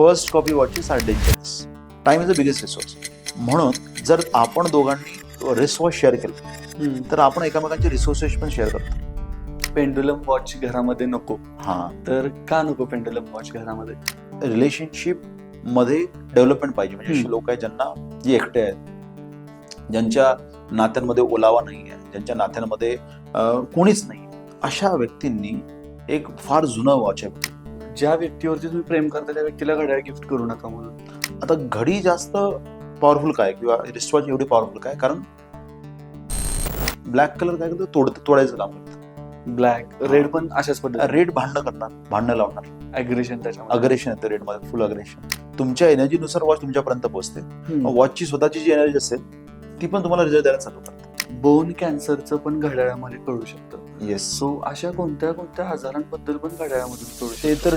First copy watches are dangerous time is a biggest resource म्हणून जर आपण दोघांनी वॉच शेअर केलं तर आपण एकमेकांचे रिसोर्सेस पण शेअर करतो. पेंडुलम वॉच घरामध्ये नको. हा. तर का नको पेंडुलम वॉच घरामध्ये? रिलेशनशिपमध्ये डेव्हलपमेंट पाहिजे. म्हणजे. लोक आहेत ज्यांना जे एकटे आहेत ज्यांच्या नात्यांमध्ये ओलावा नाही आहे ज्यांच्या नात्यांमध्ये कोणीच नाही अशा व्यक्तींनी एक फार जुनं वॉच आहे. ज्या व्यक्तीवरती तुम्ही प्रेम करता त्या व्यक्तीला घड्याळ गिफ्ट करू नका म्हणून. आता घडी जास्त पॉवरफुल काय? किंवा रिस्टवॉच एवढी पॉवरफुल काय? कारण ब्लॅक कलर काय करतो? तोड तोडायचं करतं. ब्लॅक रेड पण अशाच पद्धती रेड भांडणं करणार भांडणं लावणार. अग्रेशन त्याच्यामध्ये. अग्रेशन येतं रेडमध्ये फुल अग्रेशन तुमच्या एनर्जीनुसार वॉच तुमच्यापर्यंत पोहोचते. वॉचची स्वतःची जी एनर्जी असेल ती पण तुम्हाला रिझल्ट द्यायला चालू करते. बोन कॅन्सरचं पण घड्याळामध्ये कळू शकतं. येस सो अशा कोणत्या कोणत्या आजारांबद्दल पण घड्याळामधून कळू शकतं ते तर